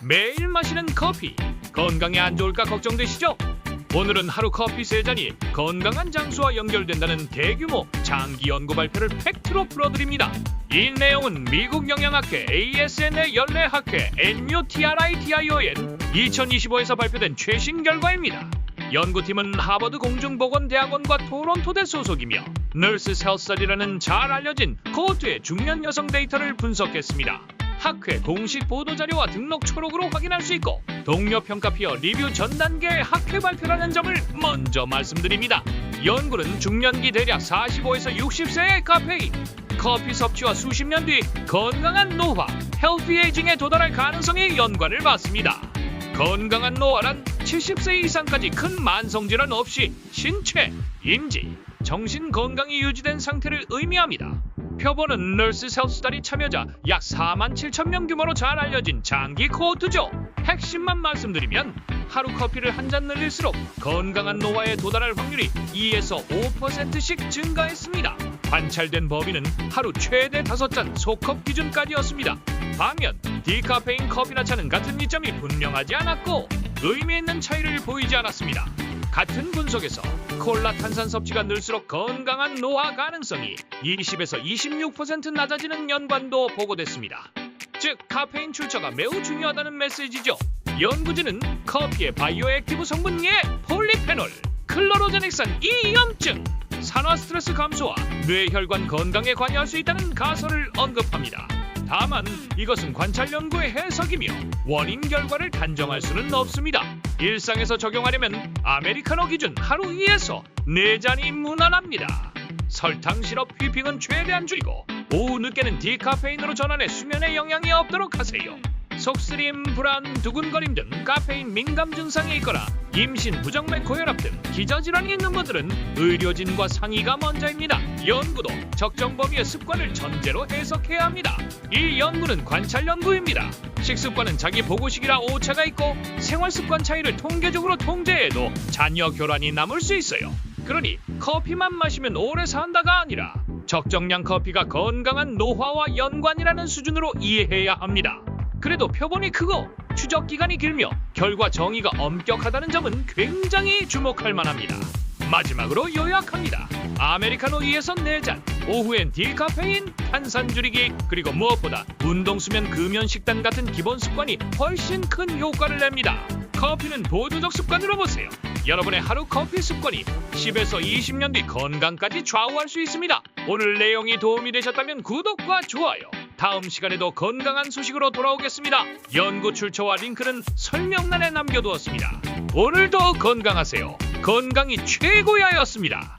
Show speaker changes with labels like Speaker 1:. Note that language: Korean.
Speaker 1: 매일 마시는 커피 건강에 안 좋을까 걱정되시죠? 오늘은 하루 커피 세 잔이 건강한 장수와 연결된다는 대규모 장기 연구 발표를 팩트로 풀어드립니다. 이 내용은 미국 영양학회 ASN의 연례학회 NUTRITION 2025에서 발표된 최신 결과입니다. 연구팀은 하버드 공중보건대학원과 토론토대 소속이며 널스 셀스터디라는 잘 알려진 코호트의 중년 여성 데이터를 분석했습니다. 학회 공식 보도자료와 등록 초록으로 확인할 수 있고 동료 평가 피어 리뷰 전 단계의 학회 발표라는 점을 먼저 말씀드립니다. 연구는 중년기 대략 45에서 60세의 카페인, 커피 섭취와 수십 년 뒤 건강한 노화, 헬피 에이징에 도달할 가능성의 연관을 봤습니다. 건강한 노화란 70세 이상까지 큰 만성질환 없이 신체, 인지, 정신 건강이 유지된 상태를 의미합니다. 표본은 널스 셀스다리 참여자 약 4만 7천 명 규모로 잘 알려진 장기 코호트죠. 핵심만 말씀드리면 하루 커피를 한 잔 늘릴수록 건강한 노화에 도달할 확률이 2에서 5%씩 증가했습니다. 관찰된 범위는 하루 최대 5잔 소컵 기준까지였습니다. 반면 디카페인 커피나 차는 같은 이점이 분명하지 않았고 의미 있는 차이를 보이지 않았습니다. 같은 분석에서 콜라 탄산 섭취가 늘수록 건강한 노화 가능성이 20에서 26% 낮아지는 연관도 보고됐습니다. 즉 카페인 출처가 매우 중요하다는 메시지죠. 연구진은 커피의 바이오 액티브 성분 예 폴리페놀, 클로로제닉산 이염증, 산화 스트레스 감소와 뇌혈관 건강에 관여할 수 있다는 가설을 언급합니다. 다만 이것은 관찰 연구의 해석이며 원인 결과를 단정할 수는 없습니다. 일상에서 적용하려면 아메리카노 기준 하루 2에서 4잔이 무난합니다. 설탕 시럽 휘핑은 최대한 줄이고 오후 늦게는 디카페인으로 전환해 수면에 영향이 없도록 하세요. 속쓰림, 불안, 두근거림 등 카페인 민감 증상이 있거나 임신, 부정맥, 고혈압 등 기저질환이 있는 분들은 의료진과 상의가 먼저입니다. 연구도 적정 범위의 습관을 전제로 해석해야 합니다. 이 연구는 관찰 연구입니다. 식습관은 자기 보고식이라 오차가 있고 생활 습관 차이를 통계적으로 통제해도 자녀 교란이 남을 수 있어요. 그러니 커피만 마시면 오래 산다가 아니라 적정량 커피가 건강한 노화와 연관이라는 수준으로 이해해야 합니다. 그래도 표본이 크고 추적 기간이 길며 결과 정의가 엄격하다는 점은 굉장히 주목할 만합니다. 마지막으로 요약합니다. 아메리카노 2에서 4잔, 오후엔 디카페인, 탄산 줄이기, 그리고 무엇보다 운동, 수면, 금연, 식단 같은 기본 습관이 훨씬 큰 효과를 냅니다. 커피는 보조적 습관으로 보세요. 여러분의 하루 커피 습관이 10에서 20년 뒤 건강까지 좌우할 수 있습니다. 오늘 내용이 도움이 되셨다면 구독과 좋아요. 다음 시간에도 건강한 소식으로 돌아오겠습니다. 연구 출처와 링크는 설명란에 남겨두었습니다. 오늘도 건강하세요. 건강이 최고야였습니다.